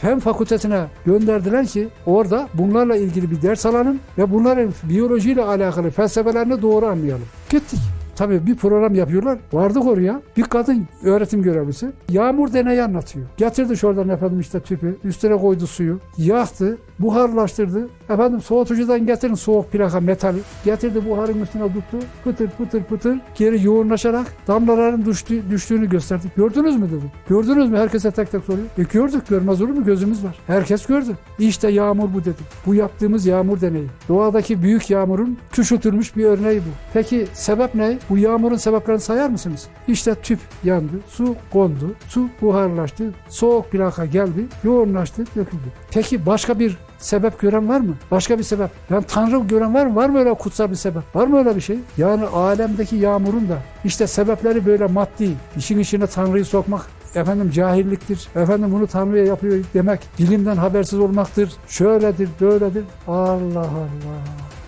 Fen fakültesine gönderdiler ki orada bunlarla ilgili bir ders alalım ve bunların biyolojiyle alakalı felsefelerini doğru anlayalım. Gittik. Tabii bir program yapıyorlar. Vardık oraya. Bir kadın öğretim görevlisi yağmur deneyi anlatıyor. Getirdi şuradan efendim işte tüpü. Üstüne koydu suyu. Yaktı. Buharlaştırdı. Efendim soğutucudan getirin soğuk plaka metali. Getirdi buharın üstüne tuttu. Pıtır pıtır pıtır geri yoğunlaşarak damlaların düştü, düştüğünü gösterdi. Gördünüz mü dedi. Gördünüz mü? Herkese tek tek soruyor. E gördük. Görmez olur mu? Gözümüz var. Herkes gördü. İşte yağmur bu dedi. Bu yaptığımız yağmur deneyi. Doğadaki büyük yağmurun küçültülmüş bir örneği bu. Peki sebep ne? Bu yağmurun sebeplerini sayar mısınız? İşte tüp yandı, su kondu, su buharlaştı, soğuk plaka geldi, yoğunlaştı, döküldü. Peki başka bir sebep gören var mı? Başka bir sebep. Yani Tanrı gören var mı? Var mı öyle kutsal bir sebep? Var mı öyle bir şey? Yani alemdeki yağmurun da işte sebepleri böyle maddi, işin içine Tanrı'yı sokmak efendim cahilliktir. Efendim bunu Tanrı'ya yapıyor demek bilimden habersiz olmaktır. Şöyledir, böyledir. Allah Allah.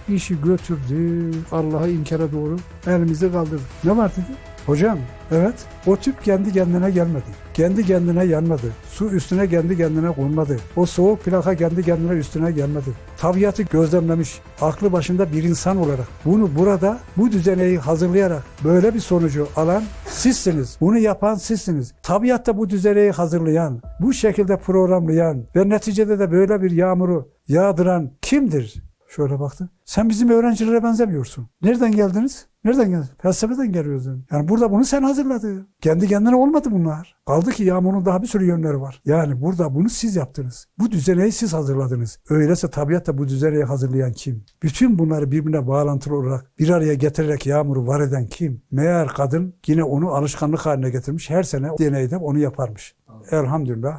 İşi götürdü. Allah'a inkara doğru elimizi kaldırdı. Ne var dedi? Hocam evet o tüp kendi kendine gelmedi. Kendi kendine yanmadı. Su üstüne kendi kendine konmadı. O soğuk plaka kendi kendine üstüne gelmedi. Tabiatı gözlemlemiş, aklı başında bir insan olarak bunu burada bu düzeneyi hazırlayarak böyle bir sonucu alan sizsiniz. Bunu yapan sizsiniz. Tabiatta bu düzeneyi hazırlayan, bu şekilde programlayan ve neticede de böyle bir yağmuru yağdıran kimdir? Şöyle baktı. Sen bizim öğrencilere benzemiyorsun. Nereden geldiniz? Nereden geldiniz? Felsefeden geliyorsun. Yani burada bunu sen hazırladın. Kendi kendine olmadı bunlar. Kaldı ki yağmurun daha bir sürü yönleri var. Yani burada bunu siz yaptınız. Bu düzeneyi siz hazırladınız. Öyleyse tabiatta bu düzeneyi hazırlayan kim? Bütün bunları birbirine bağlantılı olarak bir araya getirerek yağmuru var eden kim? Meğer kadın yine onu alışkanlık haline getirmiş. Her sene deneyde onu yaparmış. Elhamdülillah.